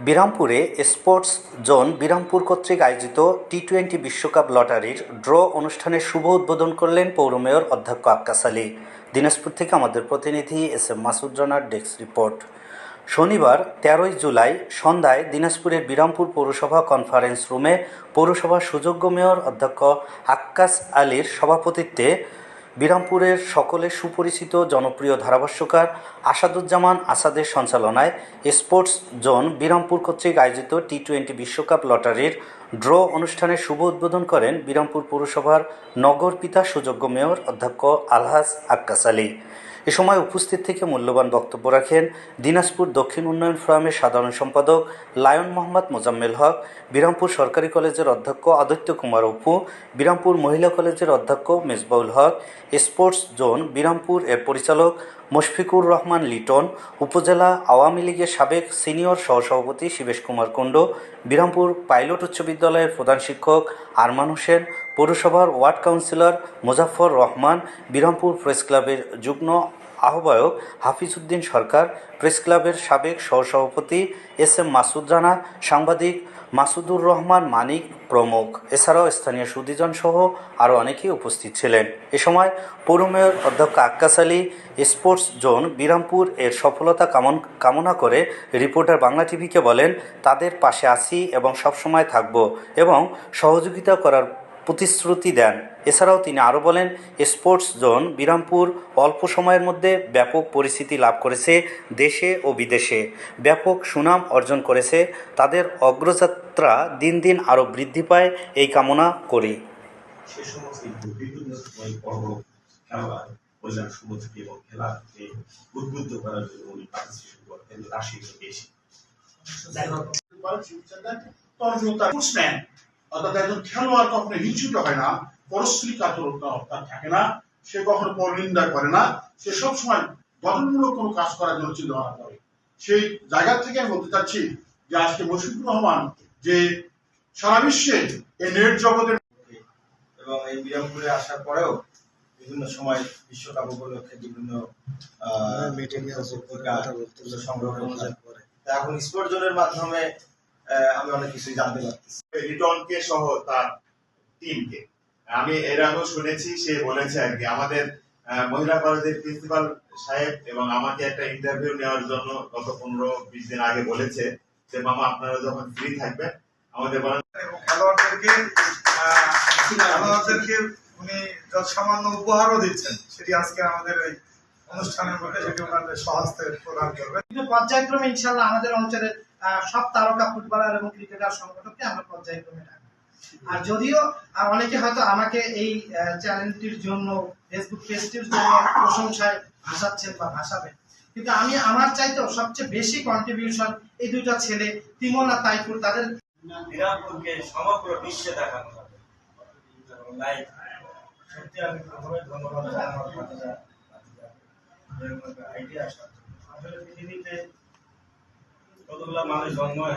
বিরামপুরে sports zone Birampur কর্তৃক আয়োজিত T twenty বিশ্বকাপ লটারির ড্র অনুষ্ঠানের শুভ উদ্বোধন করলেন পৌর মেয়র অধ্যক্ষ আক্কাস আলী। দিনাজপুর থেকে আমাদের প্রতিনিধি এস এম মাসুদ রানার ডেস্ক রিপোর্ট। শনিবার তেরোই জুলাই সন্ধ্যায় দিনাজপুরের বিরামপুর পৌরসভা কনফারেন্স রুমে পৌরসভার সুযোগ্য মেয়র অধ্যক্ষ আক্কাস আলীর সভাপতিত্বে বিরামপুরের সকলে সুপরিচিত জনপ্রিয় ধারাভাষ্যকার আসাদুজ্জামান আসাদের সঞ্চালনায় স্পোর্টস জোন বিরামপুর কর্তৃক আয়োজিত টি টোয়েন্টি বিশ্বকাপ লটারির ড্র অনুষ্ঠানে শুভ উদ্বোধন করেন বিরামপুর পৌরসভার নগর পিতা সুযোগ্য মেয়র অধ্যক্ষ আলহাজ আক্কাস আলী। এ সময় উপস্থিত থেকে মূল্যবান বক্তব্য রাখেন দিনাজপুর দক্ষিণ উন্নয়ন ফোরামের সাধারণ সম্পাদক লায়ন মোহাম্মদ মোজাম্মেল হক, বিরামপুর সরকারি কলেজের অধ্যক্ষ আদিত্য কুমার অপু, বিরামপুর মহিলা কলেজের অধ্যক্ষ মেজবাউল হক, স্পোর্টস জোন বিরামপুর এর পরিচালক মুশফিকুর রহমান লিটন, উপজেলা আওয়ামী লীগের সাবেক সিনিয়র সহসভাপতি শিবেশ কুমার কুণ্ড, বিরামপুর পাইলট উচ্চ বিদ্যালয়ের প্রধান শিক্ষক আরমান হোসেন পৌরসভার ward councillor Muzaffar Rahman, Birampur press ক্লাবের যুগ্ম আহ্বায়ক হাফিজউদ্দিন সরকার, প্রেস ক্লাবের সাবেক সহসভাপতি এস এম মাসুদ রানা, সাংবাদিক মাসুদুর রহমান মানিক প্রমুখ। এছাড়াও স্থানীয় সুদীজন সহ আরও অনেকেই উপস্থিত ছিলেন। এ সময় পৌর মেয়র অধ্যক্ষ আক্কাস আলী, স্পোর্টস জোন বিরামপুর এর সফলতা কামন, কামনা করে রিপোর্টার বাংলা টিভিকে বলেন, তাদের পাশে আছি এবং সবসময় থাকব এবং সহযোগিতা করার প্রতিশ্রুতি দেন। এছাড়াও তিনি আরও বলেন, স্পোর্টস জোন বিরামপুর অল্প সময়ের মধ্যে ব্যাপক পরিচিতি লাভ করেছে দেশে ও বিদেশে। ব্যাপক সুনাম অর্জন করেছে। তাদের অগ্রযাত্রা দিন দিন আরও বৃদ্ধি পায়। এই কামনা করি। অর্থাৎ একজন খেলোয়াড় কখনো হিংসিত হয় না পরশ্রী কাতরতা তার থাকে না সে কখনো পরনিন্দা করে না সে সবসময় গঠনমূলক কোনো কাজ করার জন্য চিন্তা ভাবনা করে। সেই জায়গা থেকে আমি বলতে চাচ্ছি যে আজকে মুশফিকুর রহমান যে সারা বিশ্বে এই নেট জগতের এবং এই বিরামপুরে আসার পরেও বিভিন্ন সময় বিশ্বকাপ উপলক্ষে বিভিন্ন মিটিং সংগ্রহ করে। এখন স্পোর্ট জোনের মাধ্যমে আমি অনেক কিছুই জানতে পারতেছি। রিটনকে সহ তার টিমকে আমি এর আগেও শুনেছি সে বলেছে আর কি আমাদের মহিলা কলেজের প্রিন্সিপাল সাহেব এবং আমাকে একটা ইন্টারভিউ নেওয়ার জন্য গত পনেরো বিশ দিন আগে বলেছে যে মামা আপনারা যখন ফ্রি থাকবেন আমাদের খেলোয়াড়দেরকে খেলোয়াড়দেরকে উনি সামান্য উপহারও দিচ্ছেন সেটি আজকে আমাদের এই অনুষ্ঠানের মধ্যে সেটি ওনাদের সহস্তে প্রদান করবেন। কিন্তু পর্যায়ক্রমে ইনশাল্লাহ আমাদের অঞ্চলের সব তারকা ফুটবলার এবং ক্রিকেটার সংগঠনকে আমরা পর্যায়ক্রমে ডাকবো। আর যদিও অনেকে হয়তো আমাকে এই চ্যানেলটির জন্য ফেসবুক পেজটির জন্য প্রশংসায় ভাসাচ্ছেন বা ভাসাবেন। কিন্তু আমি আমার চাইতেও সবচেয়ে বেশি কন্ট্রিবিউশন এই দুইটা ছেলে তিমন আর তাইফুর তাদের সমগ্র বিশ্বে দেখানো হবে। সত্যি আমি প্রথমে ধন্যবাদ এরকম মধ্যে আইডিয়া আসা। আসলে পৃথিবীতে কতগুলা মানুষ জন্ম হয়